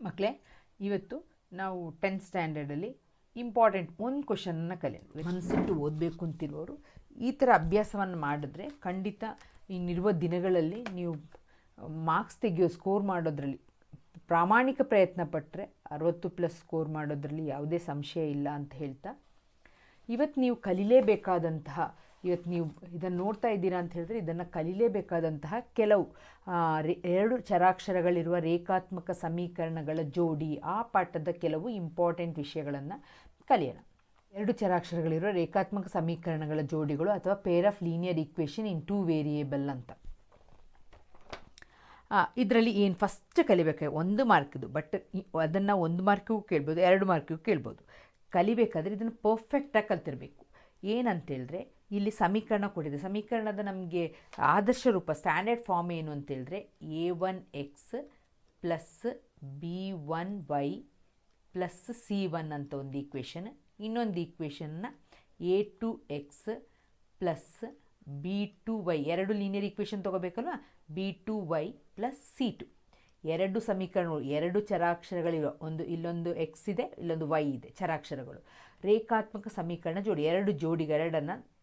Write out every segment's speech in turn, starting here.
ಮಕ್ಕಳೇ ಇವತ್ತು ನಾವು ಟೆಂತ್ ಸ್ಟ್ಯಾಂಡರ್ಡಲ್ಲಿ ಇಂಪಾರ್ಟೆಂಟ್ ಒಂದು ಕ್ವಶನನ್ನು ಕಲಿಯೋದು ಮನಸ್ಸಿಟ್ಟು ಓದಬೇಕು ಅಂತಿರುವವರು ಈ ಥರ ಅಭ್ಯಾಸವನ್ನು ಮಾಡಿದ್ರೆ ಖಂಡಿತ ಇನ್ನಿರುವ ದಿನಗಳಲ್ಲಿ ನೀವು ಮಾರ್ಕ್ಸ್ ತೆಗೆಯೋ ಸ್ಕೋರ್ ಮಾಡೋದ್ರಲ್ಲಿ ಪ್ರಾಮಾಣಿಕ ಪ್ರಯತ್ನ ಪಟ್ಟರೆ ಅರವತ್ತು ಪ್ಲಸ್ ಸ್ಕೋರ್ ಮಾಡೋದ್ರಲ್ಲಿ ಯಾವುದೇ ಸಂಶಯ ಇಲ್ಲ ಅಂತ ಹೇಳ್ತಾ, ಇವತ್ತು ನೀವು ಕಲಿಲೇಬೇಕಾದಂತಹ ಇವತ್ತು ನೀವು ಇದನ್ನು ನೋಡ್ತಾ ಇದ್ದೀರಾ ಅಂತ ಹೇಳಿದ್ರೆ ಇದನ್ನು ಕಲಿಲೇಬೇಕಾದಂತಹ ಕೆಲವು ಎರಡು ಚರಾಕ್ಷರಗಳಿರುವ ರೇಖಾತ್ಮಕ ಸಮೀಕರಣಗಳ ಜೋಡಿ ಆ ಪಾಠದ ಕೆಲವು ಇಂಪಾರ್ಟೆಂಟ್ ವಿಷಯಗಳನ್ನು ಕಲಿಯೋಣ. ಎರಡು ಚರಾಕ್ಷರಗಳಿರುವ ರೇಖಾತ್ಮಕ ಸಮೀಕರಣಗಳ ಜೋಡಿಗಳು ಅಥವಾ pair of linear equation in two variable ಅಂತ. ಇದರಲ್ಲಿ ಏನು ಫಸ್ಟ್ ಕಲಿಬೇಕು? ಒಂದು ಮಾರ್ಕ್ದು ಬಟ್ ಅದನ್ನು ಒಂದು ಮಾರ್ಕಿಗೂ ಕೇಳ್ಬೋದು, ಎರಡು ಮಾರ್ಕಿಗೂ ಕೇಳ್ಬೋದು. ಕಲಿಬೇಕಾದ್ರೆ ಇದನ್ನು ಪರ್ಫೆಕ್ಟಾಗಿ ಕಲ್ತಿರಬೇಕು. ಏನಂತೇಳಿದ್ರೆ ಇಲ್ಲಿ ಸಮೀಕರಣ ಕೊಟ್ಟಿದೆ. ಸಮೀಕರಣದ ನಮಗೆ ಆದರ್ಶ ರೂಪ ಸ್ಟ್ಯಾಂಡರ್ಡ್ ಫಾರ್ಮ್ ಏನು ಅಂತೇಳಿದ್ರೆ A one X plus B one Y plus C one ಅಂತ ಒಂದು ಈಕ್ವೇಷನ್ ಇನ್ನೊಂದು ಈಕ್ವೇಷನ್ನ A two X plus B two Y ಎರಡು linear equation ತೊಗೋಬೇಕಲ್ವ? B two Y plus C two ಎರಡು ಸಮೀಕರಣಗಳು, ಎರಡು ಚರಾಕ್ಷರಗಳಿರೋ ಒಂದು, ಇಲ್ಲೊಂದು ಎಕ್ಸ್ ಇದೆ, ಇಲ್ಲೊಂದು ವೈ ಇದೆ, ಚರಾಕ್ಷರಗಳು. ರೇಖಾತ್ಮಕ ಸಮೀಕರಣ ಜೋಡಿ, ಎರಡು ಜೋಡಿಗಳೆರಡನ್ನು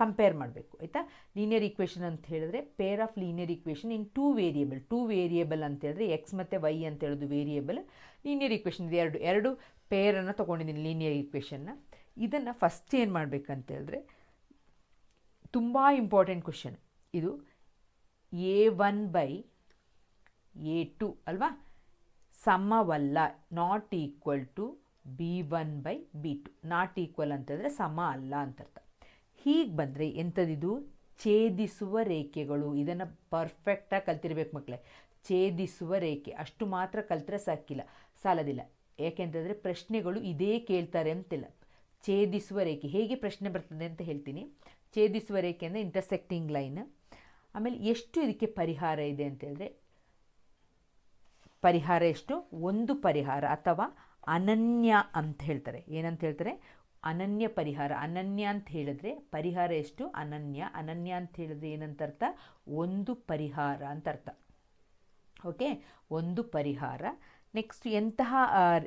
ಕಂಪೇರ್ ಮಾಡಬೇಕು, ಆಯಿತಾ? ಲೀನಿಯರ್ ಈಕ್ವೇಷನ್ ಅಂತ ಹೇಳಿದ್ರೆ pair of linear equation in two variable two variable ಅಂತ ಹೇಳಿದ್ರೆ ಎಕ್ಸ್ ಮತ್ತು ವೈ ಅಂತ ಹೇಳೋದು ವೇರಿಯೇಬಲ್ ಲೀನಿಯರ್ ಈಕ್ವೇಷನ್ ಇದೆ ಎರಡು ಎರಡು ಪೇರನ್ನು ತೊಗೊಂಡಿದ್ದೀನಿ ಲೀನಿಯರ್ ಈಕ್ವೇಷನ್ನ ಇದನ್ನು ಫಸ್ಟ್ ಏನು ಮಾಡಬೇಕಂತ ಹೇಳಿದ್ರೆ ತುಂಬ ಇಂಪಾರ್ಟೆಂಟ್ ಕ್ವಶನ್ ಇದು A one by A two ಅಲ್ವಾ? ಸಮವಲ್ಲ not equal to B one by B two not equal ಅಂತಂದರೆ ಸಮ ಅಲ್ಲ ಅಂತ ಅರ್ಥ. ಹೀಗೆ ಬಂದರೆ ಎಂಥದಿದು ಛೇದಿಸುವ ರೇಖೆಗಳು. ಇದನ್ನು ಪರ್ಫೆಕ್ಟಾಗಿ ಕಲ್ತಿರ್ಬೇಕು ಮಕ್ಕಳೇ ಛೇದಿಸುವ ರೇಖೆ. ಅಷ್ಟು ಮಾತ್ರ ಕಲ್ತರೆ ಸಾಕಿಲ್ಲ, ಸಾಲದಿಲ್ಲ. ಯಾಕೆಂತಂದರೆ ಪ್ರಶ್ನೆಗಳು ಇದೇ ಕೇಳ್ತಾರೆ ಅಂತಿಲ್ಲ. ಛೇದಿಸುವ ರೇಖೆ. ಹೇಗೆ ಪ್ರಶ್ನೆ ಬರ್ತದೆ ಅಂತ ಹೇಳ್ತೀನಿ. ಛೇದಿಸುವ ರೇಖೆ ಅಂದರೆ ಇಂಟರ್ಸೆಕ್ಟಿಂಗ್ ಲೈನ್ ಆಮೇಲೆ ಎಷ್ಟು ಇದಕ್ಕೆ ಪರಿಹಾರ ಇದೆ ಅಂತ ಹೇಳಿದ್ರೆ, ಪರಿಹಾರ ಎಷ್ಟು? ಒಂದು ಪರಿಹಾರ ಅಥವಾ ಅನನ್ಯ ಅಂತ ಹೇಳ್ತಾರೆ. ಏನಂತ ಹೇಳ್ತಾರೆ? ಅನನ್ಯ ಪರಿಹಾರ, ಅನನ್ಯ ಅಂತ ಹೇಳಿದ್ರೆ ಪರಿಹಾರ ಎಷ್ಟು? ಅನನ್ಯ. ಅನನ್ಯ ಅಂತ ಹೇಳಿದ್ರೆ ಏನಂತ ಅರ್ಥ? ಒಂದು ಪರಿಹಾರ ಅಂತ ಅರ್ಥ. ಓಕೆ? ಒಂದು ಪರಿಹಾರ. ನೆಕ್ಸ್ಟ್ ಎಂತಹ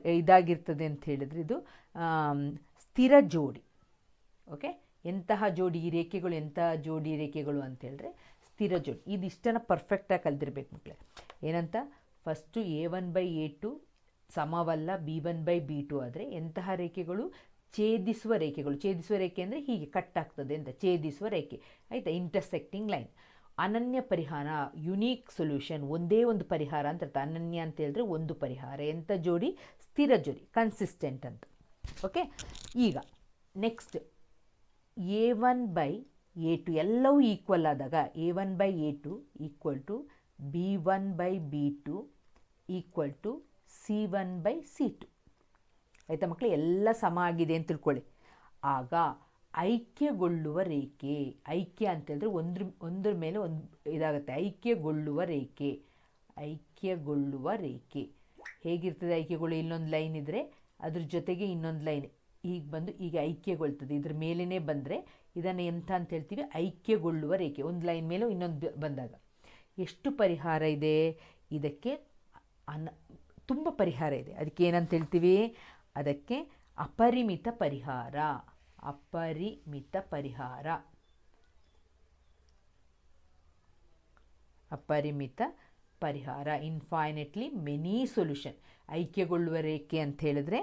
ಇದಾಗಿರ್ತದೆ ಅಂತ ಹೇಳಿದ್ರೆ ಇದು ಸ್ಥಿರ ಜೋಡಿ. ಓಕೆ? ಎಂತಹ ಜೋಡಿ? ರೇಖೆಗಳು ಎಂತಹ ಜೋಡಿ ರೇಖೆಗಳು ಅಂತ ಹೇಳಿದ್ರೆ ಸ್ಥಿರ ಜೋಡಿ. ಇದಿಷ್ಟನ್ನು ಪರ್ಫೆಕ್ಟಾಗಿ ಕಲ್ತಿರ್ಬೇಕು ಮಕ್ಕಳೇ ಏನಂತ? First A one by A two ಸಮವಲ್ಲ B one by B two ಆದರೆ ಎಂತಹ ರೇಖೆಗಳು? ಛೇದಿಸುವ ರೇಖೆಗಳು. ಛೇದಿಸುವ ರೇಖೆ ಅಂದರೆ ಹೀಗೆ ಕಟ್ ಆಗ್ತದೆ ಅಂತ. ಛೇದಿಸುವ ರೇಖೆ. ಆಯಿತಾ? ಇಂಟರ್ಸೆಕ್ಟಿಂಗ್ ಲೈನ್ ಅನನ್ಯ ಪರಿಹಾರ ಯುನೀಕ್ ಸೊಲ್ಯೂಷನ್ ಒಂದೇ ಒಂದು ಪರಿಹಾರ ಅಂತ ಅರ್ಥ ಅನನ್ಯ ಅಂತ ಹೇಳಿದ್ರೆ ಒಂದು ಪರಿಹಾರ. ಎಂಥ ಜೋಡಿ? ಸ್ಥಿರ ಜೋಡಿ ಕನ್ಸಿಸ್ಟೆಂಟ್ ಅಂತ. ಓಕೆ ಈಗ next A one by A two ಎಲ್ಲವೂ ಈಕ್ವಲ್ ಆದಾಗ A one by A two equal to B one by B two equal to C one by C two ಆಯಿತಾ ಮಕ್ಕಳು ಎಲ್ಲ ಸಮ ಆಗಿದೆ ಅಂತ ತಿಳ್ಕೊಳ್ಳಿ. ಆಗ ಐಕ್ಯಗೊಳ್ಳುವ ರೇಖೆ, ಐಕ್ಯ ಅಂತೇಳಿದ್ರೆ ಒಂದ್ರ ಒಂದ್ರ ಮೇಲೆ ಒಂದು ಇದಾಗುತ್ತೆ. ಐಕ್ಯಗೊಳ್ಳುವ ರೇಖೆ ಐಕ್ಯಗೊಳ್ಳುವ ರೇಖೆ. ಹೇಗಿರ್ತದೆ ಐಕ್ಯಗಳು ಇನ್ನೊಂದು ಲೈನ್ ಇದ್ದರೆ ಅದ್ರ ಜೊತೆಗೆ ಇನ್ನೊಂದು ಲೈನ್. ಈಗ ಬಂದು ಈಗ ಐಕ್ಯಗೊಳ್ತದೆ. ಇದ್ರ ಮೇಲೇ ಬಂದರೆ ಇದನ್ನು ಎಂಥ ಅಂತ ಹೇಳ್ತೀವಿ? ಐಕ್ಯಗೊಳ್ಳುವ ರೇಖೆ. ಒಂದು ಲೈನ್ ಮೇಲೂ ಇನ್ನೊಂದು ಬಂದಾಗ. ಎಷ್ಟು ಪರಿಹಾರ ಇದೆ? ಇದಕ್ಕೆ ಅನ್ನ ತುಂಬ ಪರಿಹಾರ ಇದೆ. ಅದಕ್ಕೆ ಏನಂತ ಹೇಳ್ತೀವಿ? ಅದಕ್ಕೆ ಅಪರಿಮಿತ ಪರಿಹಾರ. ಅಪರಿಮಿತ ಪರಿಹಾರ. ಅಪರಿಮಿತ ಪರಿಹಾರ. ಇನ್ಫೈನೆಟ್ಲಿ ಮೆನಿ ಸೊಲ್ಯೂಷನ್ ಐಕ್ಯಗೊಳ್ಳುವ ರೇಖೆ ಅಂತ ಹೇಳಿದ್ರೆ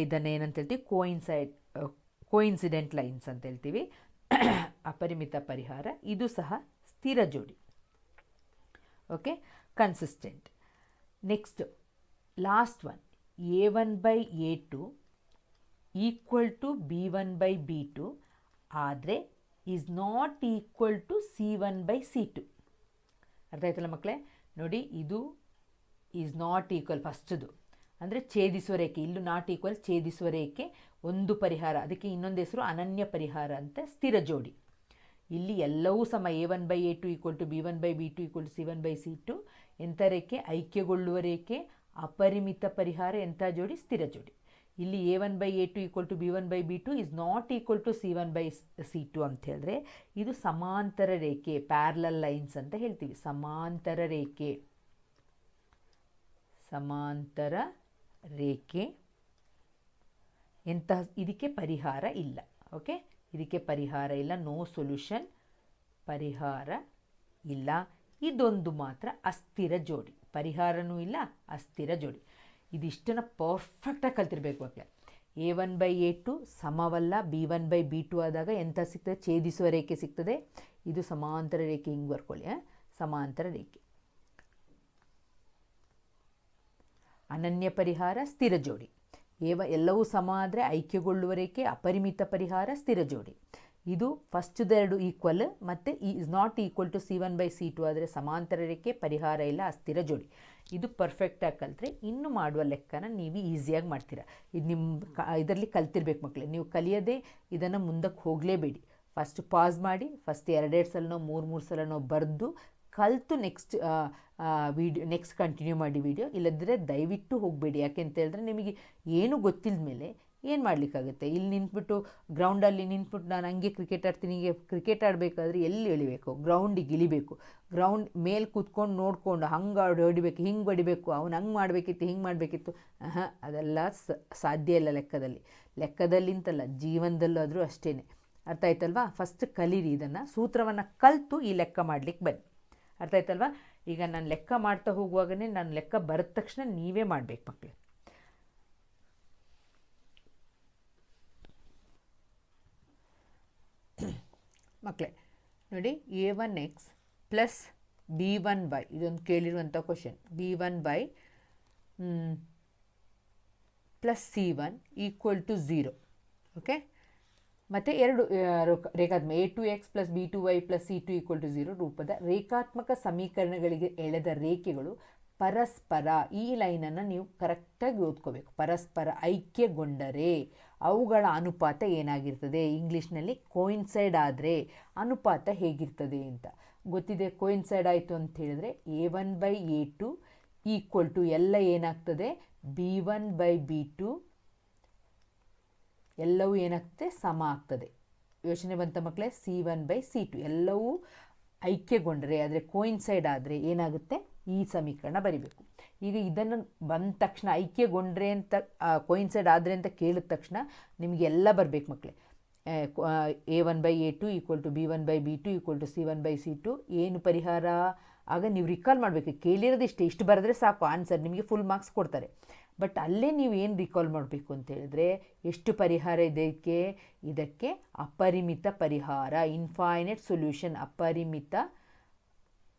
ಇದನ್ನು ಏನಂತ ಹೇಳ್ತೀವಿ ಕೋಯಿನ್ಸೈಡ್ ಕೋಇನ್ಸಿಡೆಂಟ್ ಲೈನ್ಸ್ ಅಂತ ಹೇಳ್ತೀವಿ ಅಪರಿಮಿತ ಪರಿಹಾರ. ಇದು ಸಹ ಸ್ಥಿರ ಜೋಡಿ. Okay consistent next last one A one by A two equal to B one by B two ಆದರೆ is not equal to C one by C two ಅರ್ಥ ಆಯ್ತಲ್ಲ ಮಕ್ಕಳೇ ನೋಡಿ, ಇದು ಈಸ್ ನಾಟ್ ಈಕ್ವಲ್ ಫಸ್ಟ್ದು ಅಂದರೆ ಛೇದಿಸುವ ರೇಖೆ, ಇಲ್ಲೂ ನಾಟ್ ಈಕ್ವಲ್ ಛೇದಿಸುವ ರೇಖೆ, ಒಂದು ಪರಿಹಾರ, ಅದಕ್ಕೆ ಇನ್ನೊಂದು ಹೆಸರು ಅನನ್ಯ ಪರಿಹಾರ ಅಂತ ಸ್ಥಿರ ಜೋಡಿ. ಇಲ್ಲಿ ಎಲ್ಲವೂ ಸಮ A one by A two equal to B one by B two equal to C one by C two ಎಂಥ ರೇಖೆ? ಐಕ್ಯಗೊಳ್ಳುವ ರೇಖೆ ಅಪರಿಮಿತ ಪರಿಹಾರ, ಎಂಥ ಜೋಡಿ? ಸ್ಥಿರ ಜೋಡಿ. ಇಲ್ಲಿ A one by A two equal to B one by B two is not equal to C one by C two ಅಂತ ಹೇಳಿದ್ರೆ, ಇದು ಸಮಾಂತರ ರೇಖೆ ಪ್ಯಾರ್ಲಲ್ ಲೈನ್ಸ್ ಅಂತ ಹೇಳ್ತೀವಿ. ಸಮಾಂತರ ರೇಖೆ. ಸಮಾಂತರ ರೇಖೆ. ಎಂತಹ ಇದಕ್ಕೆ ಪರಿಹಾರ ಇಲ್ಲ. ಓಕೆ ಇದಕ್ಕೆ ಪರಿಹಾರ ಇಲ್ಲ. ನೋ ಸೊಲ್ಯೂಷನ್ ಪರಿಹಾರ ಇಲ್ಲ. ಇದೊಂದು ಮಾತ್ರ ಅಸ್ಥಿರ ಜೋಡಿ. ಪರಿಹಾರನೂ ಇಲ್ಲ, ಅಸ್ಥಿರ ಜೋಡಿ. ಇದಿಷ್ಟನ್ನು ಪರ್ಫೆಕ್ಟಾಗಿ ಕಲ್ತಿರ್ಬೇಕು ಮಕ್ಕಳೇ A one by A two ಸಮವಲ್ಲ B one by B two ಆದಾಗ ಎಂಥ ಸಿಗ್ತದೆ? ಛೇದಿಸುವ ರೇಖೆ ಸಿಗ್ತದೆ. ಇದು ಸಮಾಂತರ ರೇಖೆ, ಹಿಂಗೆ ಬರ್ಕೊಳ್ಳಿ? ಸಮಾಂತರ ರೇಖೆ. ಅನನ್ಯ ಪರಿಹಾರ, ಸ್ಥಿರ ಜೋಡಿ. ಎಲ್ಲವೂ ಸಮ ಆದರೆ ಐಕ್ಯಗೊಳ್ಳುವ ರೇಖೆ, ಅಪರಿಮಿತ ಪರಿಹಾರ, ಸ್ಥಿರ ಜೋಡಿ. ಇದು ಫಸ್ಟ್ದೆರಡು ಈಕ್ವಲ್ ಮತ್ತು ಈ is not equal to C one by C two ಆದರೆ ಸಮಾಂತರ ರೇಖೆ ಪರಿಹಾರ ಇಲ್ಲ, ಅಸ್ಥಿರ ಜೋಡಿ. ಇದು ಪರ್ಫೆಕ್ಟಾಗಿ ಕಲಿತ್ರೆ ಇನ್ನು ಮಾಡುವ ಲೆಕ್ಕನ ನೀವು ಈಸಿಯಾಗಿ ಮಾಡ್ತೀರಾ. ಇದು ನಿಮ್ಮ ಇದರಲ್ಲಿ ಕಲ್ತಿರ್ಬೇಕು ಮಕ್ಕಳೇ ನೀವು ಕಲಿಯದೆ ಇದನ್ನು ಮುಂದಕ್ಕೆ ಹೋಗಲೇಬೇಡಿ. ಫಸ್ಟ್ ಪಾಸ್ ಮಾಡಿ ಫಸ್ಟ್ ಎರಡೆರಡು ಸಲನೋ, ಮೂರು ಮೂರು ಸಲನೋ ಬರೆದು ಕಲಿತು ನೆಕ್ಸ್ಟ್ ವಿಡಿಯೋ ನೆಕ್ಸ್ಟ್ ಕಂಟಿನ್ಯೂ ಮಾಡಿ ವಿಡಿಯೋ ಇಲ್ಲದಿದ್ದರೆ ದಯವಿಟ್ಟು ಹೋಗಬೇಡಿ. ಯಾಕೆಂತ ಹೇಳಿದ್ರೆ ನಿಮಗೆ ಏನು ಗೊತ್ತಿಲ್ಲದ ಮೇಲೆ ಏನು ಮಾಡಲಿಕ್ಕಾಗುತ್ತೆ? ಇಲ್ಲಿ ನಿಂತ್ಬಿಟ್ಟು ಗ್ರೌಂಡಲ್ಲಿ ನಿಂತ್ಬಿಟ್ಟು ನಾನು ಹಂಗೆ ಕ್ರಿಕೆಟ್ ಆಡ್ತೀನಿ, ಹೀಗೆ ಕ್ರಿಕೆಟ್ ಆಡಬೇಕಾದ್ರೆ ಎಲ್ಲಿ ಎಳಿಬೇಕು? ಗ್ರೌಂಡಿಗೆ ಇಳಿಬೇಕು. ಗ್ರೌಂಡ್ ಮೇಲೆ ಕೂತ್ಕೊಂಡು ನೋಡಿಕೊಂಡು ಹಂಗೆ ಹೊಡಿಬೇಕು, ಹಿಂಗೆ ಹೊಡಿಬೇಕು, ಅವ್ನು ಹಂಗೆ ಮಾಡಬೇಕಿತ್ತು, ಹಿಂಗೆ ಮಾಡಬೇಕಿತ್ತು. ಹಾಂ ಅದೆಲ್ಲ ಸಾಧ್ಯ ಇಲ್ಲ ಲೆಕ್ಕದಲ್ಲಿ. ಲೆಕ್ಕದಲ್ಲಿ ಅಂತಲ್ಲ ಜೀವನದಲ್ಲೂ ಆದರೂ ಅಷ್ಟೇ ಅರ್ಥ ಆಯ್ತಲ್ವಾ? ಫಸ್ಟ್ ಕಲೀರಿ ಇದನ್ನು, ಸೂತ್ರವನ್ನು ಕಲಿತು ಈ ಲೆಕ್ಕ ಮಾಡಲಿಕ್ಕೆ ಬನ್ನಿ. ಅರ್ಥ ಆಯ್ತಲ್ವಾ? ಈಗ ನಾನು ಲೆಕ್ಕ ಮಾಡ್ತಾ ಹೋಗುವಾಗನೇ ನಾನು ಲೆಕ್ಕ ಬರೆದ ತಕ್ಷಣ ನೀವೇ ಮಾಡಬೇಕು ಮಕ್ಕಳು ಮಕ್ಕಳೇ ನೋಡಿ A one X plus B one by ಇದೊಂದು ಕೇಳಿರುವಂಥ question B one by plus C one equal to zero okay ಮತ್ತು ಎರಡು ರೇಖಾತ್ಮಕ A two X plus B two Y plus C two equal to zero ರೂಪದ ರೇಖಾತ್ಮಕ ಸಮೀಕರಣಗಳಿಗೆ ಎಳೆದ ರೇಖೆಗಳು ಪರಸ್ಪರ ಈ ಲೈನನ್ನು ನೀವು ಕರೆಕ್ಟಾಗಿ ಓದ್ಕೋಬೇಕು. ಪರಸ್ಪರ ಐಕ್ಯಗೊಂಡರೆ. ಅವುಗಳ ಅನುಪಾತ ಏನಾಗಿರ್ತದೆ? ಇಂಗ್ಲೀಷ್ನಲ್ಲಿ ಕೋಯಿನ್ಸೈಡ್ ಆದರೆ ಅನುಪಾತ ಹೇಗಿರ್ತದೆ ಅಂತ. ಗೊತ್ತಿದೆ? ಕೋಯಿನ್ಸೈಡ್ ಆಯಿತು ಅಂತ ಹೇಳಿದ್ರೆ A one by A two equal to ಎಲ್ಲ ಏನಾಗ್ತದೆ? B one by B two ಎಲ್ಲವೂ ಏನಾಗ್ತದೆ? ಸಮ ಆಗ್ತದೆ. ಯೋಚನೆ ಬಂತ ಮಕ್ಕಳೇ C one by C two ಎಲ್ಲವೂ ಐಕ್ಯಗೊಂಡರೆ, ಆದರೆ ಕೋಯಿನ್ಸೈಡ್ ಆದರೆ ಏನಾಗುತ್ತೆ? ಈ ಸಮೀಕರಣ ಬರಿಬೇಕು. ಈಗ ಇದನ್ನು ಬಂದ ತಕ್ಷಣ, ಐಕ್ಯಗೊಂಡ್ರೆ ಅಂತ ಕೋಯಿನ್ಸೈಡ್ ಆದರೆ ಅಂತ ಕೇಳಿದ ತಕ್ಷಣ ನಿಮಗೆ ಎಲ್ಲ ಬರಬೇಕು ಮಕ್ಕಳೇ A one by A two equal to B one by B two equal to C one by C two ಏನು ಪರಿಹಾರ? ಆಗ ನೀವು ರಿಕಾಲ್ ಮಾಡಬೇಕು. ಕೇಳಿರೋದು ಇಷ್ಟೇ. ಇಷ್ಟು ಬರೆದ್ರೆ ಸಾಕು. ಆನ್ಸರ್ ನಿಮಗೆ ಫುಲ್ ಮಾರ್ಕ್ಸ್ ಕೊಡ್ತಾರೆ. ಬಟ್ ಅಲ್ಲೇ ನೀವು ಏನು ರಿಕಾಲ್ ಮಾಡಬೇಕು ಅಂತ ಹೇಳಿದ್ರೆ, ಎಷ್ಟು ಪರಿಹಾರ ಇದಕ್ಕೆ? ಇದಕ್ಕೆ ಅಪರಿಮಿತ ಪರಿಹಾರ ಇನ್ಫೈನೈಟ್ ಸೊಲ್ಯೂಷನ್ ಅಪರಿಮಿತ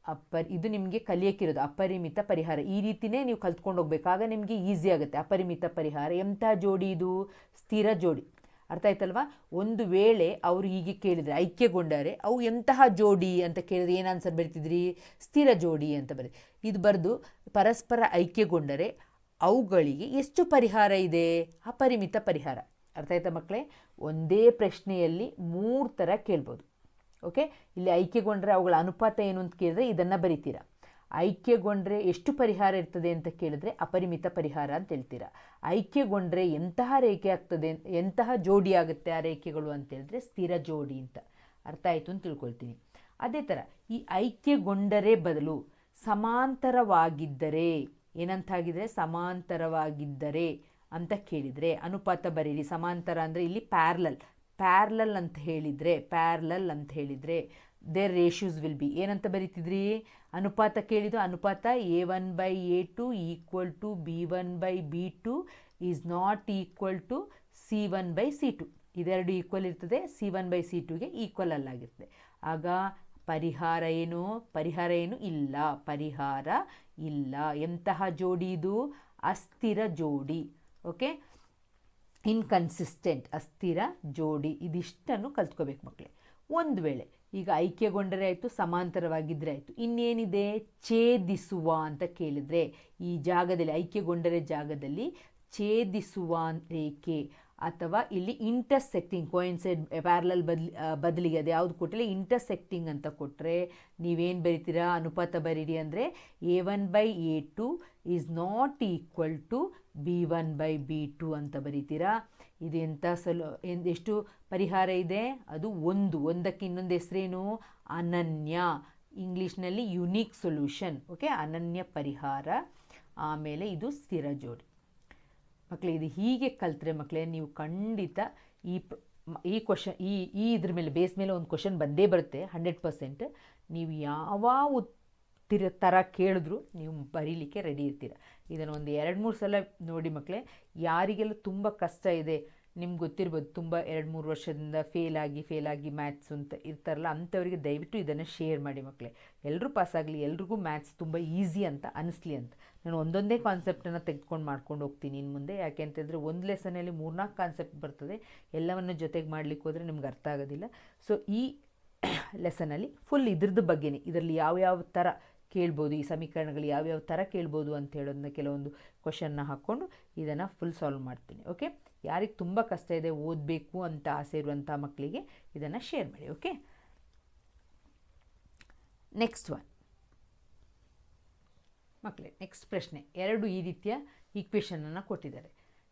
ಅಪರ್, ಇದು ನಿಮಗೆ ಕಲಿಯೋಕ್ಕಿರೋದು, ಅಪರಿಮಿತ ಪರಿಹಾರ. ಈ ರೀತಿಯೇ ನೀವು ಕಲ್ತ್ಕೊಂಡು ಹೋಗ್ಬೇಕಾಗ ನಿಮಗೆ ಈಸಿ ಆಗುತ್ತೆ. ಅಪರಿಮಿತ ಪರಿಹಾರ. ಎಂಥ ಜೋಡಿ ಇದು? ಸ್ಥಿರ ಜೋಡಿ. ಅರ್ಥ ಆಯ್ತಲ್ವಾ? ಒಂದು ವೇಳೆ ಅವರು ಹೀಗೆ ಕೇಳಿದರೆ, ಐಕ್ಯಗೊಂಡರೆ, ಅವು ಎಂತಹ ಜೋಡಿ ಅಂತ ಕೇಳಿದ್ರೆ ಏನು ಆನ್ಸರ್ ಬರಿತಿದ್ರಿ? ಸ್ಥಿರ ಜೋಡಿ ಅಂತ ಬರೀ. ಇದು ಬರೆದು ಪರಸ್ಪರ ಐಕ್ಯಗೊಂಡರೆ ಅವುಗಳಿಗೆ ಎಷ್ಟು ಪರಿಹಾರ ಇದೆ? ಅಪರಿಮಿತ ಪರಿಹಾರ. ಅರ್ಥ ಆಯ್ತಾ ಮಕ್ಕಳೇ? ಒಂದೇ ಪ್ರಶ್ನೆಯಲ್ಲಿ ಮೂರು ಥರ ಕೇಳ್ಬೋದು. ಓಕೆ ಇಲ್ಲಿ ಐಕ್ಯಗೊಂಡ್ರೆ ಅವುಗಳ ಅನುಪಾತ ಏನು ಅಂತ ಕೇಳಿದ್ರೆ ಇದನ್ನು ಬರಿತೀರಾ. ಐಕ್ಯಗೊಂಡ್ರೆ ಎಷ್ಟು ಪರಿಹಾರ ಇರ್ತದೆ ಅಂತ ಕೇಳಿದ್ರೆ ಅಪರಿಮಿತ ಪರಿಹಾರ ಅಂತ ಹೇಳ್ತೀರಾ. ಐಕ್ಯಗೊಂಡ್ರೆ ಎಂತಹ ರೇಖೆ ಆಗ್ತದೆ, ಎಂತಹ ಜೋಡಿ ಆಗುತ್ತೆ ಆ ರೇಖೆಗಳು ಅಂತ ಹೇಳಿದ್ರೆ ಸ್ಥಿರ ಜೋಡಿ ಅಂತ. ಅರ್ಥ ಆಯಿತು ಅಂತ ತಿಳ್ಕೊಳ್ತೀನಿ. ಅದೇ ಥರ ಈ ಐಕ್ಯಗೊಂಡರೆ ಬದಲು ಸಮಾಂತರವಾಗಿದ್ದರೆ ಏನಂತಾಗಿದ್ರೆ ಸಮಾಂತರವಾಗಿದ್ದರೆ ಅಂತ ಕೇಳಿದರೆ ಅನುಪಾತ ಬರೀರಿ ಸಮಾಂತರ ಅಂದರೆ ಇಲ್ಲಿ ಪ್ಯಾರ್ಲಲ್ ಪ್ಯಾರ್ಲಲ್ ಅಂತ ಹೇಳಿದರೆ, ಪ್ಯಾರ್ಲಲ್ ಅಂತ ಹೇಳಿದರೆ ದೇರ್ ರೇಷ್ಯೂಸ್ ವಿಲ್ ಬಿ ಏನಂತ ಬರೀತಿದ್ರಿ? ಅನುಪಾತ ಕೇಳಿದ್ದು ಅನುಪಾತ A one by A two equal to B one by B two is not equal to C one by C two ಇದೆರಡು ಈಕ್ವಲ್ ಇರ್ತದೆ ಸಿ ಒನ್ ಬೈ ಸಿ ಟುಗೆ ಈಕ್ವಲ್ ಅಲ್ಲಾಗಿರ್ತದೆ ಆಗ ಪರಿಹಾರ ಏನು? ಪರಿಹಾರ ಏನು? ಇಲ್ಲ. ಪರಿಹಾರ ಇಲ್ಲ. ಎಂತಹ ಜೋಡಿ ಇದು? ಅಸ್ಥಿರ ಜೋಡಿ. ಓಕೆ ಇನ್ಕನ್ಸಿಸ್ಟೆಂಟ್ ಅಸ್ಥಿರ, ಜೋಡಿ, ಇದಿಷ್ಟನ್ನು ಕಲ್ತ್ಕೋಬೇಕು ಮಕ್ಕಳೇ ಒಂದು ವೇಳೆ ಈಗ ಐಕ್ಯಗೊಂಡರೆ ಆಯಿತು ಸಮಾಂತರವಾಗಿದ್ದರೆ ಆಯಿತು, ಇನ್ನೇನಿದೆ? ಛೇದಿಸುವ ಅಂತ ಕೇಳಿದರೆ ಈ ಜಾಗದಲ್ಲಿ, ಐಕ್ಯಗೊಂಡರೆ ಜಾಗದಲ್ಲಿ ಛೇದಿಸುವ ರೇಖೆ ಅಥವಾ ಇಲ್ಲಿ ಇಂಟರ್ಸೆಕ್ಟಿಂಗ್ ಕೋಯಿನ್ಸೈಡ್ ಪ್ಯಾರಲಲ್ ಬದ್ಲಿ ಬದಲಿಗೆ ಅದು ಯಾವುದು ಕೊಟ್ಟರೆ ಇಂಟರ್ಸೆಕ್ಟಿಂಗ್ ಅಂತ ಕೊಟ್ಟರೆ ನೀವೇನು ಬರಿತೀರಾ? ಅನುಪಾತ ಬರೀರಿ ಅಂದರೆ A one by A two is not equal to B one by B two ಅಂತ ಬರೀತೀರಾ? ಇದು ಎಂಥ ಸಲ ಎಷ್ಟು ಪರಿಹಾರ ಇದೆ? ಅದು ಒಂದು, ಒಂದಕ್ಕೆ ಇನ್ನೊಂದು ಹೆಸರೇನು? ಅನನ್ಯ. ಇಂಗ್ಲೀಷ್ನಲ್ಲಿ ಯುನೀಕ್ ಸೊಲ್ಯೂಷನ್ ಓಕೆ ಅನನ್ಯ ಪರಿಹಾರ. ಆಮೇಲೆ ಇದು ಸ್ಥಿರ ಜೋಡಿ. ಮಕ್ಕಳೇ ಇದು ಹೀಗೆ ಕಲ್ತ್ರೆ ಮಕ್ಕಳೇ ನೀವು ಖಂಡಿತ ಈ ಈ ಕ್ವಶನ್ ಈ ಈ ಇದ್ರ ಮೇಲೆ, ಬೇಸ್ ಮೇಲೆ ಒಂದು ಕ್ವಶನ್ ಬಂದೇ ಬರುತ್ತೆ ಹಂಡ್ರೆಡ್ ಪರ್ಸೆಂಟ್ ನೀವು ಯಾವ ತಿರ ಥರ ಕೇಳಿದ್ರು ನೀವು ಬರೀಲಿಕ್ಕೆ ರೆಡಿ ಇರ್ತೀರ. ಇದನ್ನು ಒಂದು ಎರಡು ಮೂರು ಸಲ ನೋಡಿ ಮಕ್ಕಳೇ ಯಾರಿಗೆಲ್ಲ ತುಂಬ ಕಷ್ಟ ಇದೆ ನಿಮ್ಗೆ ಗೊತ್ತಿರ್ಬೋದು, ತುಂಬ ಎರಡು ಮೂರು ವರ್ಷದಿಂದ ಫೇಲ್ ಆಗಿ ಫೇಲ್ ಆಗಿ ಮ್ಯಾಥ್ಸ್ ಅಂತ ಇರ್ತಾರಲ್ಲ, ಅಂಥವರಿಗೆ ದಯವಿಟ್ಟು ಇದನ್ನು ಶೇರ್ ಮಾಡಿ ಮಕ್ಕಳೇ ಎಲ್ಲರೂ ಪಾಸ್ ಆಗಲಿ, ಎಲ್ರಿಗೂ ಮ್ಯಾಥ್ಸ್ ತುಂಬ ಈಸಿ ಅಂತ ಅನಿಸ್ಲಿ ಅಂತ. ನಾನು ಒಂದೊಂದೇ ಕಾನ್ಸೆಪ್ಟನ್ನು ತೆಗೆದುಕೊಂಡು ಮಾಡ್ಕೊಂಡು ಹೋಗ್ತೀನಿ ಇನ್ನು ಮುಂದೆ. ಯಾಕೆ ಅಂತಂದರೆ ಒಂದು ಲೆಸನಲ್ಲಿ ಮೂರ್ನಾಲ್ಕು ಕಾನ್ಸೆಪ್ಟ್ ಬರ್ತದೆ. ಎಲ್ಲವನ್ನು ಜೊತೆಗೆ ಮಾಡಲಿಕ್ಕೆ ಹೋದರೆ ನಿಮ್ಗೆ ಅರ್ಥ ಆಗೋದಿಲ್ಲ. ಸೊ ಈ ಲೆಸನಲ್ಲಿ ಫುಲ್ ಇದ್ರದ್ದು ಬಗ್ಗೆನೇ, ಇದರಲ್ಲಿ ಯಾವ ಯಾವ ಥರ ಕೇಳ್ಬೋದು, ಈ ಸಮೀಕರಣಗಳು ಯಾವ್ಯಾವ ಥರ ಕೇಳ್ಬೋದು ಅಂತ ಹೇಳೋದನ್ನ ಕೆಲವೊಂದು ಕ್ವಶನ್ನ ಹಾಕ್ಕೊಂಡು ಇದನ್ನು ಫುಲ್ ಸಾಲ್ವ್ ಮಾಡ್ತೀನಿ ಓಕೆ ಯಾರಿಗೆ ತುಂಬ ಕಷ್ಟ ಇದೆ ಓದಬೇಕು ಅಂತ ಆಸೆ ಇರುವಂಥ ಮಕ್ಕಳಿಗೆ ಇದನ್ನು ಶೇರ್ ಮಾಡಿ ಓಕೆ ನೆಕ್ಸ್ಟ್ ಒನ್ ಮಕ್ಕಳೇ ನೆಕ್ಸ್ಟ್ ಪ್ರಶ್ನೆ. ಎರಡು ಈ ರೀತಿಯ ಈಕ್ವೇಷನನ್ನು ಕೊಟ್ಟಿದ್ದಾರೆ.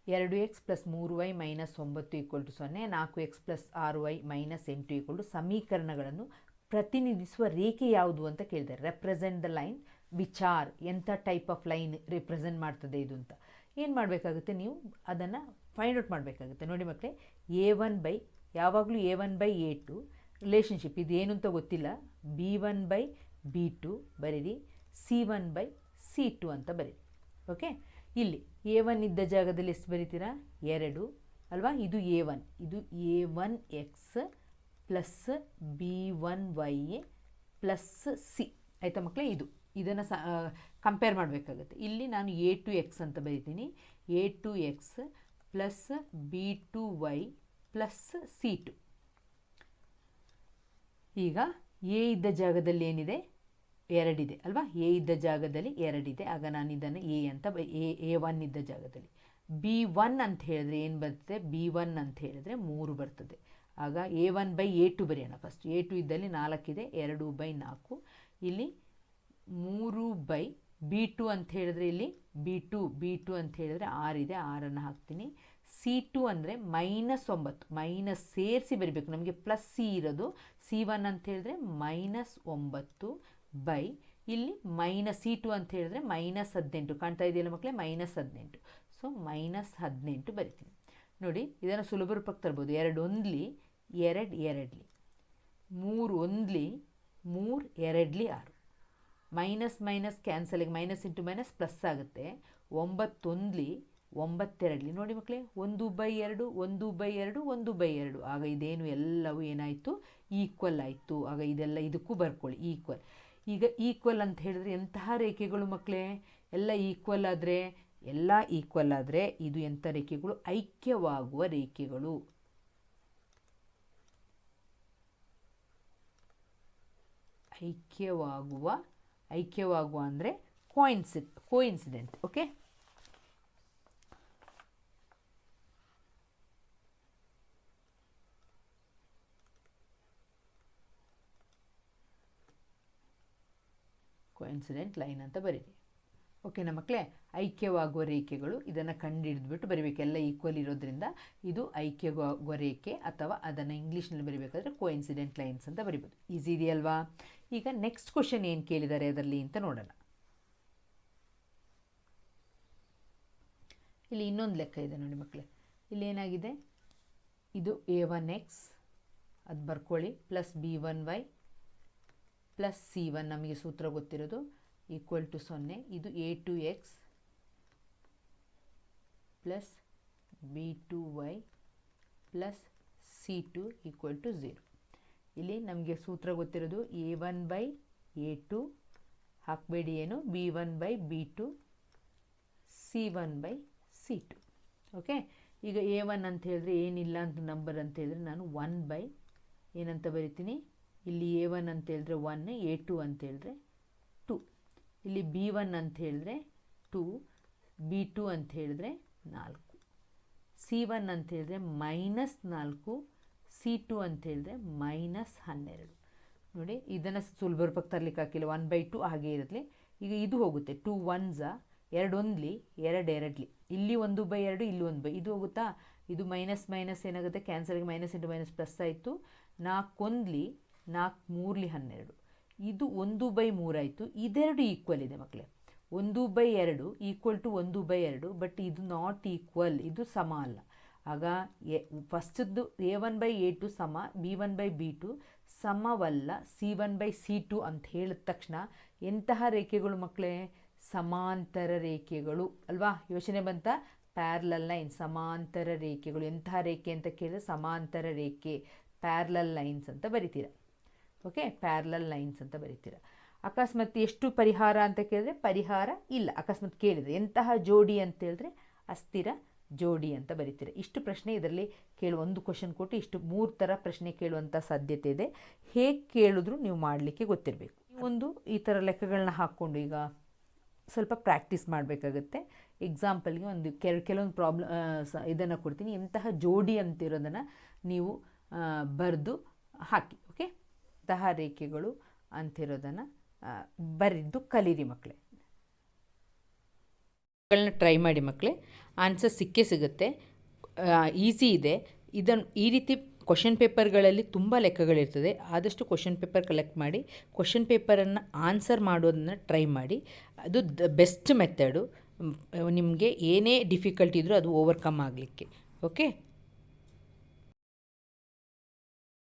ಎರಡು ಎಕ್ಸ್ ಪ್ಲಸ್ ಮೂರು ವೈ ಮೈನಸ್ ಒಂಬತ್ತು ಈಕ್ವಲ್ ಟು ಸೊನ್ನೆ, ನಾಲ್ಕು ಎಕ್ಸ್ ಪ್ಲಸ್ ಆರು ವೈ ಮೈನಸ್ ಎಂಟು ಈಕ್ವಲ್ ಟು ಸಮೀಕರಣಗಳನ್ನು ಪ್ರತಿನಿಧಿಸುವ ರೇಖೆ ಯಾವುದು ಅಂತ ಕೇಳಿದ್ದಾರೆ ರೆಪ್ರೆಸೆಂಟ್ ದ ಲೈನ್ ವಿಚಾರ್, ಎಂಥ ಟೈಪ್ ಆಫ್ ಲೈನ್ ರಿಪ್ರೆಸೆಂಟ್ ಮಾಡ್ತದೆ ಇದು ಅಂತ. ಏನು ಮಾಡಬೇಕಾಗುತ್ತೆ ನೀವು? ಅದನ್ನು ಫೈಂಡ್ ಔಟ್ ಮಾಡಬೇಕಾಗುತ್ತೆ. ನೋಡಿ ಮಕ್ಕಳೇ ಎ ಒನ್ ಬೈ ಯಾವಾಗಲೂ A one by A two relationship ಇದು ಏನು ಅಂತ ಗೊತ್ತಿಲ್ಲ. B one by B two ಬರೀರಿ C one by C two ಅಂತ ಬರೀರಿ. ಓಕೆ ಇಲ್ಲಿ ಎ ಒನ್ ಇದ್ದ ಜಾಗದಲ್ಲಿ ಎಷ್ಟು ಬರೀತೀರಾ? ಎರಡು, ಅಲ್ವಾ? ಇದು ಎ ಒನ್ ಇದು A one X plus B one Y plus C ಆಯಿತಾ ಮಕ್ಕಳೇ ಇದು. ಇದನ್ನು ಸ ಕಂಪೇರ್ ಮಾಡಬೇಕಾಗುತ್ತೆ. ಇಲ್ಲಿ ನಾನು ಎ ಟು ಎಕ್ಸ್ ಅಂತ ಬರೀತೀನಿ. A two X plus B two Y plus C two ಈಗ ಎ ಇದ್ದ ಜಾಗದಲ್ಲಿ ಏನಿದೆ? ಎರಡಿದೆ, ಅಲ್ವಾ? ಎ ಇದ್ದ ಜಾಗದಲ್ಲಿ ಎರಡಿದೆ. ಆಗ ನಾನು ಇದನ್ನು ಎ ಅಂತ ಎ ಎ ಒನ್ ಇದ್ದ ಜಾಗದಲ್ಲಿ. ಬಿ ಒನ್ ಅಂತ ಹೇಳಿದ್ರೆ ಏನು ಬರ್ತದೆ? ಬಿ ಒನ್ ಅಂತ ಹೇಳಿದ್ರೆ ಮೂರು ಬರ್ತದೆ. ಆಗ A one by A two ಬರೆಯೋಣ ಫಸ್ಟ್ ಎ ಟು ಇದ್ದಲ್ಲಿ ನಾಲ್ಕಿದೆ, ಎರಡು ಬೈ ನಾಲ್ಕು. ಇಲ್ಲಿ ಮೂರು ಬೈ ಬಿ ಟು ಅಂತ ಹೇಳಿದ್ರೆ ಇಲ್ಲಿ ಬಿ ಟು ಬಿ ಟು ಅಂತ ಹೇಳಿದ್ರೆ ಆರಿದೆ ಆರನ್ನು ಹಾಕ್ತೀನಿ. ಸಿ ಟು ಅಂದರೆ ಮೈನಸ್ ಒಂಬತ್ತು. ಮೈನಸ್ ಸೇರಿಸಿ ಬರಿಬೇಕು. ನಮಗೆ ಪ್ಲಸ್ ಸಿ ಇರೋದು. ಸಿ ಒನ್ ಅಂತ ಹೇಳಿದ್ರೆ ಮೈನಸ್ ಒಂಬತ್ತು ಬೈ ಇಲ್ಲಿ ಮೈನಸ್ ಸಿ ಟು ಅಂತ ಹೇಳಿದ್ರೆ ಮೈನಸ್ ಹದಿನೆಂಟು. ಕಾಣ್ತಾ ಇದೆಯಲ್ಲ ಮಕ್ಕಳೇ? ಮೈನಸ್ ಹದಿನೆಂಟು. ಸೊ ಮೈನಸ್ ಹದಿನೆಂಟು ಬರಿತೀನಿ. ನೋಡಿ, ಇದನ್ನು ಸುಲಭ ರೂಪಕ್ಕೆ ತರ್ಬೋದು. ಎರಡು ಒಂದ್ಲಿ ಎರಡು ಎರಡ್ಲಿ. ಮೂರು ಒಂದ್ಲಿ, ಮೂರು ಎರಡ್ಲಿ ಆರು. ಮೈನಸ್ ಮೈನಸ್ ಕ್ಯಾನ್ಸಲಿಗೆ ಮೈನಸ್ ಇಂಟು ಮೈನಸ್ ಪ್ಲಸ್ ಆಗುತ್ತೆ. ಒಂಬತ್ತೊಂದ್ಲಿ, ಒಂಬತ್ತೆರಡ್ಲಿ. ನೋಡಿ ಮಕ್ಕಳೇ ಒಂದು ಬೈ ಎರಡು, ಒಂದು ಬೈ ಎರಡು, ಒಂದು ಬೈ ಎರಡು. ಆಗ ಇದೇನು ಎಲ್ಲವೂ ಏನಾಯಿತು? ಈಕ್ವಲ್ ಆಯಿತು. ಆಗ ಇದೆಲ್ಲ ಇದಕ್ಕೂ ಬರ್ಕೊಳ್ಳಿ. ಈಕ್ವಲ್ ಈಗ ಈಕ್ವಲ್ ಅಂತ ಹೇಳಿದ್ರೆ ಎಂತಹ ರೇಖೆಗಳು ಮಕ್ಕಳೇ ಎಲ್ಲ ಈಕ್ವಲ್ ಆದರೆ, ಎಲ್ಲ ಈಕ್ವಲ್ ಆದರೆ ಇದು ಎಂಥ ರೇಖೆಗಳು? ಐಕ್ಯವಾಗುವ ರೇಖೆಗಳು. ಐಕ್ಯವಾಗುವ ಐಕ್ಯವಾಗುವ ಅಂದರೆ ಕೋಯಿನ್ಸಿ ಕೋಯಿನ್ಸಿಡೆಂಟ್ ಓಕೆ ಕೋಇನ್ಸಿಡೆಂಟ್ ಲೈನ್ ಅಂತ ಬರೀರಿ. ಓಕೆನಾ ಮಕ್ಕಳೇ ಐಕ್ಯವಾಗುವ ರೇಖೆಗಳು ಇದನ್ನು ಕಂಡುಹಿಡಿದ್ಬಿಟ್ಟು ಬರೀಬೇಕು. ಎಲ್ಲ ಈಕ್ವಲ್ ಇರೋದ್ರಿಂದ ಇದು ಐಕ್ಯವಾಗುವ ರೇಖೆ ಅಥವಾ ಅದನ್ನು ಇಂಗ್ಲೀಷ್ನಲ್ಲಿ ಬರೀಬೇಕಾದ್ರೆ ಕೋಇನ್ಸಿಡೆಂಟ್ ಲೈನ್ಸ್ ಅಂತ ಬರಿಬೋದು. ಈಸಿ ಇದೆಯಲ್ವಾ? ಈಗ ನೆಕ್ಸ್ಟ್ ಕ್ವಶನ್ ಏನು ಕೇಳಿದ್ದಾರೆ ಅದರಲ್ಲಿ ಅಂತ ನೋಡೋಣ. ಇಲ್ಲಿ ಇನ್ನೊಂದು ಲೆಕ್ಕ ಇದೆ ನೋಡಿ ಮಕ್ಕಳೇ ಇಲ್ಲಿ ಏನಾಗಿದೆ? ಇದು ಎ ಒನ್ ಎಕ್ಸ್ ಅದು ಬರ್ಕೊಳ್ಳಿ. Plus B one Y plus C one ನಮಗೆ ಸೂತ್ರ ಗೊತ್ತಿರೋದು. ಈಕ್ವಲ್ ಟು ಸೊನ್ನೆ. ಇದು A two X plus B two Y plus C two equal to zero ಇಲ್ಲಿ ನಮಗೆ ಸೂತ್ರ ಗೊತ್ತಿರೋದು A one by A two ಹಾಕಬೇಡಿ ಏನು? B one by B two C one by C two okay ಈಗ A one ಅಂತ ಹೇಳಿದ್ರೆ ಏನಿಲ್ಲ ಅಂತ ನಂಬರ್ ಅಂತ ಹೇಳಿದ್ರೆ ನಾನು ಒನ್ ಬೈ ಏನಂತ ಬರಿತೀನಿ? ಇಲ್ಲಿ ಎ ಒನ್ ಅಂತ ಹೇಳಿದ್ರೆ ಒನ್ ಎ ಟು ಅಂತ ಹೇಳಿದ್ರೆ ಇಲ್ಲಿ ಬಿ ಒನ್ ಅಂತ ಹೇಳಿದ್ರೆ ಟು, ಬಿ ಟು ಅಂತ ಹೇಳಿದ್ರೆ ನಾಲ್ಕು. ಸಿ ಒನ್ ಅಂತ ಹೇಳಿದ್ರೆ ಮೈನಸ್ ನಾಲ್ಕು, ಸಿ ಟು ಅಂತ ಹೇಳಿದ್ರೆ ಮೈನಸ್ ಹನ್ನೆರಡು. ನೋಡಿ, ಇದನ್ನು ಸುಲಭ ರೂಪಕ್ಕೆ ತರಲಿಕ್ಕೆ ಹಾಕಿಲ್ಲ. ಒನ್ ಬೈ ಟು ಹಾಗೆ ಇರಲಿ. ಈಗ ಇದು ಹೋಗುತ್ತೆ. ಟು ಒನ್ಸ, ಎರಡು ಒಂದ್ಲಿ, ಎರಡು ಎರಡ್ಲಿ. ಇಲ್ಲಿ ಒಂದು ಬೈ ಎರಡು, ಇಲ್ಲಿ ಒಂದು ಬೈ. ಇದು ಹೋಗುತ್ತಾ? ಇದು ಮೈನಸ್ ಮೈನಸ್ ಏನಾಗುತ್ತೆ? ಕ್ಯಾನ್ಸಲ್ಗೆ ಮೈನಸ್ ಇಂಟು ಮೈನಸ್ ಪ್ಲಸ್ ಆಯಿತು. ನಾಲ್ಕೊಂದ್ಲಿ ನಾಲ್ಕು ಮೂರ್ಲಿ ಹನ್ನೆರಡು. ಇದು ಒಂದು ಬೈ ಮೂರಾಯಿತು ಇದೆರಡು ಈಕ್ವಲ್ ಇದೆ ಮಕ್ಕಳೇ ಒಂದು ಬೈ ಎರಡು ಈಕ್ವಲ್ ಟು ಒಂದು ಬೈ ಎರಡು ಬಟ್ ಇದು ನಾಟ್ ಈಕ್ವಲ್ ಇದು ಸಮ ಅಲ್ಲ. ಆಗ A ಫಸ್ಟದ್ದು A one by A two ಸಮ, B one by B two ಸಮವಲ್ಲ, C one by C two ಅಂತ ಹೇಳಿದ ತಕ್ಷಣ ಎಂತಹ ರೇಖೆಗಳು ಮಕ್ಕಳೇ ಸಮಾಂತರ ರೇಖೆಗಳು ಅಲ್ವಾ? ಯೋಚನೆ ಬಂತ? ಪ್ಯಾರ್ಲಲ್ ಲೈನ್ ಸಮಾಂತರ ರೇಖೆಗಳು. ಎಂತಹ ರೇಖೆ ಅಂತ ಕೇಳಿದ್ರೆ ಸಮಾಂತರ ರೇಖೆ ಪ್ಯಾರ್ಲಲ್ ಲೈನ್ಸ್ ಅಂತ ಬರಿತೀರ. ಓಕೆ? ಪ್ಯಾರ್ಲಲ್ ಲೈನ್ಸ್ ಅಂತ ಬರೀತೀರ. ಅಕಸ್ಮಾತ್ ಎಷ್ಟು ಪರಿಹಾರ ಅಂತ ಕೇಳಿದ್ರೆ ಪರಿಹಾರ ಇಲ್ಲ. ಅಕಸ್ಮಾತ್ ಕೇಳಿದರೆ ಎಂತಹ ಜೋಡಿ ಅಂತ ಹೇಳಿದ್ರೆ ಅಸ್ಥಿರ ಜೋಡಿ ಅಂತ ಬರೀತೀರ. ಇಷ್ಟು ಪ್ರಶ್ನೆ ಇದರಲ್ಲಿ ಕೇಳುವ, ಒಂದು ಕ್ವಶನ್ ಕೊಟ್ಟು ಇಷ್ಟು ಮೂರು ಥರ ಪ್ರಶ್ನೆ ಕೇಳುವಂಥ ಸಾಧ್ಯತೆ ಇದೆ. ಹೇಗೆ ಕೇಳಿದ್ರು ನೀವು ಮಾಡಲಿಕ್ಕೆ ಗೊತ್ತಿರಬೇಕು. ಒಂದು, ಈ ಥರ ಲೆಕ್ಕಗಳನ್ನ ಹಾಕ್ಕೊಂಡು ಈಗ ಸ್ವಲ್ಪ ಪ್ರಾಕ್ಟೀಸ್ ಮಾಡಬೇಕಾಗುತ್ತೆ. ಎಕ್ಸಾಂಪಲ್ಗೆ ಒಂದು ಕೆಲ, ಕೆಲವೊಂದು ಪ್ರಾಬ್ಲಮ್ ಇದನ್ನು ಕೊಡ್ತೀನಿ. ಎಂತಹ ಜೋಡಿ ಅಂತಿರೋದನ್ನು ನೀವು ಬರೆದು ಹಾಕಿ, ಓಕೆ? ಇಂತಹ ರೇಖೆಗಳು ಅಂತಿರೋದನ್ನು ಬರೆದು ಕಲೀರಿ ಮಕ್ಕಳೇ ಗಳನ್ನ ಟ್ರೈ ಮಾಡಿ ಮಕ್ಕಳೇ ಆನ್ಸರ್ ಸಿಕ್ಕೇ ಸಿಗುತ್ತೆ. ಈಸಿ ಇದೆ. ಇದನ್ನು ಈ ರೀತಿ ಕ್ವಶನ್ ಪೇಪರ್ಗಳಲ್ಲಿ ತುಂಬ ಲೆಕ್ಕಗಳಿರ್ತದೆ. ಆದಷ್ಟು ಕ್ವಶನ್ ಪೇಪರ್ ಕಲೆಕ್ಟ್ ಮಾಡಿ ಕ್ವಶನ್ ಪೇಪರನ್ನು ಆನ್ಸರ್ ಮಾಡೋದನ್ನು ಟ್ರೈ ಮಾಡಿ. ಅದು ದ ಬೆಸ್ಟ್ ಮೆಥಡು ನಿಮಗೆ ಏನೇ ಡಿಫಿಕಲ್ಟಿ ಇದ್ದರೂ ಅದು ಓವರ್ಕಮ್ ಆಗಲಿಕ್ಕೆ. ಓಕೆ